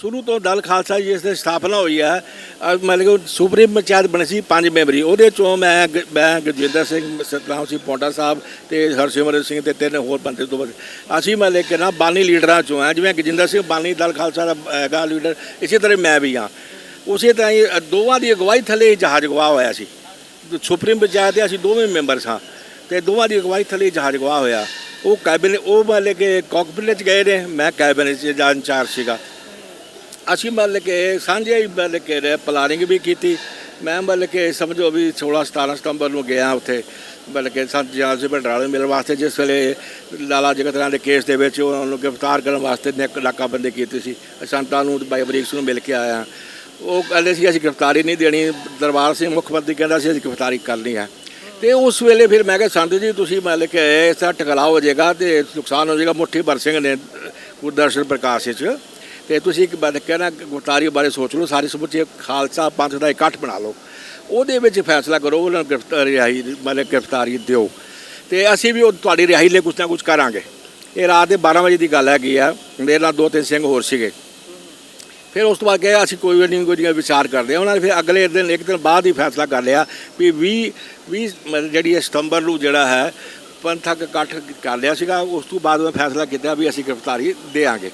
ਸ਼ੁਰੂ ਤੋਂ ਦਲ ਖਾਲਸਾ ਜੀ ਇਸ ਦੀ ਸਥਾਪਨਾ ਹੋਈ ਹੈ। ਮਤਲਬ ਕਿ ਸੁਪਰੀਮ ਪੰਚਾਇਤ ਬਣੀ ਸੀ ਪੰਜ ਮੈਂਬਰੀ। ਉਹਦੇ ਚੋਂ ਮੈਂ ਗ- ਮੈਂ ਗੁਰਜਿੰਦਰ ਸਿੰਘ, ਸਤਨਾਮ ਸਿੰਘ ਪੌਂਟਾ ਸਾਹਿਬ ਤੇ ਹਰਸਿਮਰਤ ਸਿੰਘ ਤੇ ਤਿੰਨ ਹੋਰ ਬੰਦੇ ਤੋਂ ਬਾਅਦ ਅਸੀਂ ਮਤਲਬ ਕਿ ਨਾ ਬਾਨੀ ਲੀਡਰਾਂ ਚੋਂ ਆ ਜਿਵੇਂ ਗਜਿੰਦਰ ਸਿੰਘ ਬਾਨੀ ਦਲ ਖਾਲਸਾ ਦਾ ਹੈਗਾ ਲੀਡਰ, ਇਸੇ ਤਰ੍ਹਾਂ ਮੈਂ ਵੀ ਹਾਂ। ਉਸੇ ਤਰ੍ਹਾਂ ਹੀ ਦੋਵਾਂ ਦੀ ਅਗਵਾਈ ਥੱਲੇ ਹੀ ਜਹਾਜ਼ ਅਗਵਾ ਹੋਇਆ ਸੀ। ਸੁਪਰੀਮ ਪੰਚਾਇਤ ਦੇ ਅਸੀਂ ਦੋਵੇਂ ਮੈਂਬਰ ਸਾਂ ਤੇ ਦੋਵਾਂ ਦੀ ਅਗਵਾਈ ਥੱਲੇ ਜਹਾਜ਼ ਅਗਵਾ ਹੋਇਆ। ਉਹ ਕੈਬਨਿਟ ਉਹ ਮਤਲਬ ਕਿ ਕਾਕਪਿਟ ਚ ਗਏ ਨੇ, ਮੈਂ ਕੈਬਨਿਟ ਚ ਜਾਂ ਇੰਚਾਰਜ ਸੀਗਾ। ਅਸੀਂ ਮਤਲਬ ਕਿ ਸਾਂਝੇ ਹੀ ਮਤਲਬ ਕਿ ਪਲਾਨਿੰਗ ਵੀ ਕੀਤੀ। ਮੈਂ ਮਤਲਬ ਕਿ ਸਮਝੋ ਵੀ 16 17 ਸਤੰਬਰ ਨੂੰ ਗਿਆ ਉੱਥੇ। ਮਤਲਬ ਕਿ ਸੰਤ ਜਾਲ ਸਿੰਘ ਭੰਡਰਾਲੇ ਮਿਲਣ ਵਾਸਤੇ, ਜਿਸ ਵੇਲੇ ਲਾਲਾ ਜਗਤ ਰਾਮ ਦੇ ਕੇਸ ਦੇ ਵਿੱਚ ਉਹਨਾਂ ਨੂੰ ਗ੍ਰਿਫਤਾਰ ਕਰਨ ਵਾਸਤੇ ਨੇਕ ਨਾਕਾਬੰਦੀ ਕੀਤੀ ਸੀ। ਸੰਤਾਂ ਨੂੰ ਬਾਈ ਬਰੀਕ ਨੂੰ ਮਿਲ ਕੇ ਆਇਆ। ਉਹ ਕਹਿੰਦੇ ਸੀ, ਅਸੀਂ ਗ੍ਰਿਫਤਾਰੀ ਨਹੀਂ ਦੇਣੀ। ਦਰਬਾਰ ਸਿੰਘ ਮੁੱਖ ਮੰਤਰੀ ਕਹਿੰਦਾ ਸੀ, ਅਸੀਂ ਗ੍ਰਿਫਤਾਰੀ ਕਰਨੀ ਹੈ ਤੇ ਉਸ ਵੇਲੇ ਫਿਰ ਮੈਂ ਕਿਹਾ, ਸੰਤ ਜੀ, ਤੁਸੀਂ ਮਤਲਬ ਕਿ ਇਸ ਤਰ੍ਹਾਂ ਟਕਰਾਅ ਹੋ ਜਾਏਗਾ ਤੇ ਨੁਕਸਾਨ ਹੋ ਜਾਏਗਾ। ਮੁੱਠੀ ਭਰ ਸਿੰਘ ਨੇ ਗੁਰਦਰਸ਼ਨ ਪ੍ਰਕਾਸ਼ ਵਿੱਚ ਤੇ ਤੁਸੀਂ ਇੱਕ ਬਾਤ ਕਹਿਣਾ ਗੁਰਤਾਰੀ ਬਾਰੇ ਸੋਚ ਲਓ, ਸਾਰੇ ਸਮੁੱਚੇ ਖਾਲਸਾ ਪੰਥ ਦਾ ਇਕੱਠ ਬਣਾ ਲਓ। ਉਹਦੇ ਵਿੱਚ ਫੈਸਲਾ ਕਰੋ, ਉਹਨਾਂ ਨੂੰ ਗ੍ਰਿਫਤਾਰੀ ਰਿਹਾਈ ਮਤਲਬ ਗ੍ਰਿਫਤਾਰੀ ਦਿਓ। ਤੇ ਅਸੀਂ ਵੀ ਉਹ ਤੁਹਾਡੀ ਰਿਹਾਈ ਲਈ ਕੁਛ ਨਾ ਕੁਛ ਕਰਾਂਗੇ। ਇਹ ਰਾਤ ਦੇ 12 ਵਜੇ ਦੀ ਗੱਲ ਹੈਗੀ ਆ। ਮੇਰੇ ਨਾਲ ਦੋ ਤਿੰਨ ਸਿੰਘ ਹੋਰ ਸੀਗੇ। ਫਿਰ ਉਸ ਤੋਂ ਬਾਅਦ ਕਿਹਾ, ਅਸੀਂ ਕੋਈ ਵੀ ਨਹੀਂ, ਕੋਈ ਵਿਚਾਰ ਕਰਦੇ ਹਾਂ। ਉਹਨਾਂ ਨੇ ਫਿਰ ਅਗਲੇ ਦਿਨ, ਇੱਕ ਦਿਨ ਬਾਅਦ ਹੀ ਫੈਸਲਾ ਕਰ ਲਿਆ ਵੀ 20 20 ਜਿਹੜੀ ਹੈ ਸਤੰਬਰ ਨੂੰ ਜਿਹੜਾ ਹੈ, ਪੰਥਕ ਇਕੱਠ ਕਰ ਲਿਆ ਸੀਗਾ। ਉਸ ਤੋਂ ਬਾਅਦ ਮੈਂ ਫੈਸਲਾ ਕੀਤਾ ਵੀ ਅਸੀਂ ਗ੍ਰਿਫਤਾਰੀ ਦੇਵਾਂਗੇ।